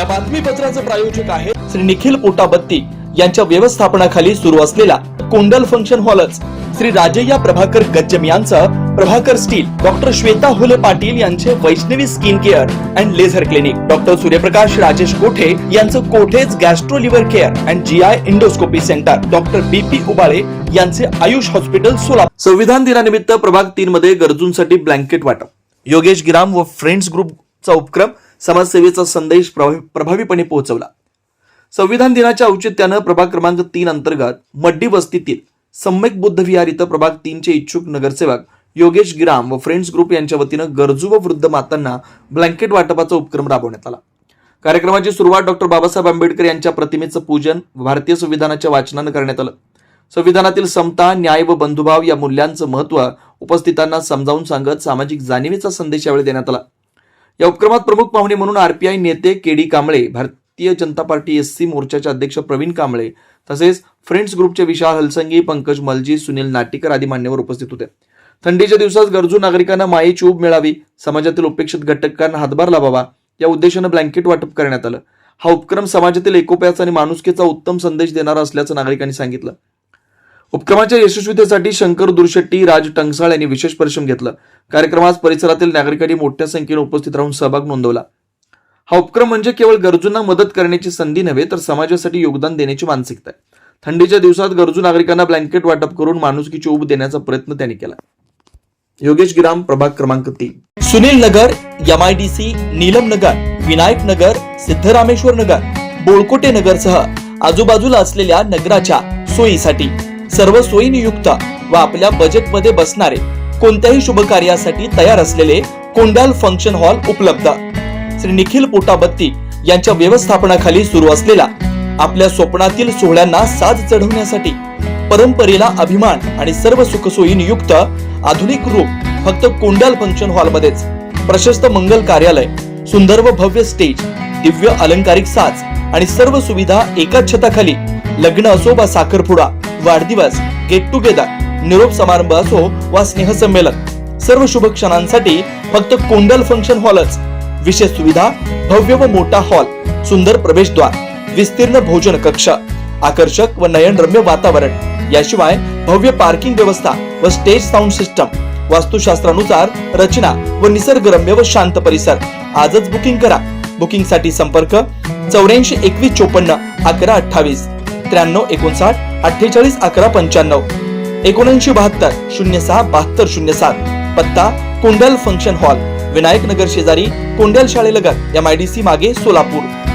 या बातमीपत्राचं प्रायोजक आहे श्री निखिल पोटाबत्ती यांच्या व्यवस्थापनाखाली सुरू असलेला कोंडल फंक्शन हॉलच. श्री राजय्या प्रभाकर गज्जम यांचं प्रभाकर स्टील डॉक्टर श्वेता हुले पाटील यांचे Vaishnavi skin care and laser clinic. Doctor Suryaprakash Rajesh Kothe यांचं Kothe's gastro liver care and G I endoscopy centre. Doctor B P Ubale यांचे आयुष हॉस्पिटल सोलापूर. संविधान दिनानिमित्त प्रभाग तीन मध्ये गरजूंसाठी ब्लँकेट वाटप. योगेश गिराम व फ्रेंड्स ग्रुपचा उपक्रम समाजसेवेचा संदेश प्रभावी- प्रभावीपणे पोहोचवला. संविधान दिनाच्या औचित्यानं प्रभाग क्रमांक तीन अंतर्गत मड्डी वस्तीतील सम्यक बुद्ध विहार इथं प्रभाग तीनचे इच्छुक नगरसेवक योगेश गिराम व फ्रेंड्स ग्रुप यांच्या वतीनं गरजू व वृद्ध मातांना ब्लँकेट वाटपाचा उपक्रम राबवण्यात आला. कार्यक्रमाची सुरुवात डॉक्टर बाबासाहेब आंबेडकर यांच्या प्रतिमेचं पूजन भारतीय संविधानाच्या वाचनानं करण्यात आलं. संविधानातील समता न्याय व बंधुभाव या मूल्यांचं महत्त्व उपस्थितांना समजावून सांगत सामाजिक जाणीवेचा संदेश यावेळी देण्यात आला. या उपक्रमात प्रमुख पाहुणे म्हणून आरपीआय नेते के D Kamble Bharatiya Janata party S C मोर्चाचे अध्यक्ष प्रवीण कांबळे तसेच फ्रेंड्स ग्रुपचे विशाल हलसंगी पंकज मलजी सुनील नाटीकर आदी मान्यवर उपस्थित होते. थंडीच्या दिवसात गरजू नागरिकांना माई चूब मिळावी समाजातील उपेक्षित घटकांना हातभार लावावा या उद्देशानं ब्लँकेट वाटप करण्यात आलं. हा उपक्रम समाजातील एकोप्याचा आणि माणुसकीचा उत्तम संदेश देणारा असल्याचं नागरिकांनी सांगितलं. उपक्रमाच्या यशस्वीतेसाठी शंकर दुर्शेट्टी राज टंगसाळ यांनी विशेष परिश्रम घेतलं. कार्यक्रमास परिसरातील नागरिकांनी मोठ्या संख्येने उपस्थित राहून सहभाग नोंदवला. हा उपक्रम म्हणजे केवळ गरजूंना मदत करण्याची संधी नव्हे तर समाजासाठी योगदान देण्याची मानसिकता आहे. थंडीच्या दिवसात गरजू नागरिकांना ब्लँकेट वाटप करून माणुसकीची उब देण्याचा प्रयत्न त्यांनी केला. योगेश गिराम प्रभाग क्रमांक तीन. सुनील नगर एमआयडीसी नीलम नगर विनायक नगर सिद्धरामेश्वर नगर बोळकोटे नगरसह आजूबाजूला असलेल्या नगराच्या सोयीसाठी सर्व सोयीनियुक्त व आपल्या बजेटमध्ये बसणारे कोणत्याही शुभ कार्यासाठी तयार असलेले कोंडाल फंक्शन हॉल उपलब्ध. श्री निखिल पोटाबत्ती यांच्या व्यवस्थापनाखाली सुरू असलेला आपल्या स्वप्नातील सोहळ्यांना साज चढवण्यासाठी परंपरेला अभिमान आणि सर्व सुखसोयीनियुक्त आधुनिक रूप फक्त कोंडाल फंक्शन हॉलमध्येच प्रशस्त मंगल कार्यालय सुंदर व भव्य स्टेज दिव्य अलंकारिक साज आणि सर्व सुविधा एकाच छताखाली लग्न असो वा साखरपुडा वाढदिवस गेट टुगेदर निरोप समारंभ असो वा स्नेहसंमेलन सर्व शुभ क्षणांसाठी फक्त कोंडल फंक्शन हॉलच विशेष सुविधा भव्य व मोठा हॉल सुंदर प्रवेशद्वार विस्तीर्ण भोजन कक्ष आकर्षक व नयनरम्य वातावरण. याशिवाय भव्य पार्किंग व्यवस्था व स्टेज साऊंड सिस्टम वास्तुशास्त्रानुसार रचना व निसर्गरम्य व शांत परिसर. आजच बुकिंग करा. बुकिंगसाठी संपर्क चौऱ्याऐंशी एकवीस चोपन्न अकरा अठ्ठावीस. त्र्याण्णव एकोणसाठ अठ्ठेचाळीस अकरा पंच्याण्णव. एकोणऐंशी बहात्तर शून्य सहा बहात्तर शून्य सात. पत्ता कोंडल फंक्शन हॉल. विनायक नगर शेजारी कोंडल शाळेलगत. एम आय डी सी मागे सोलापूर.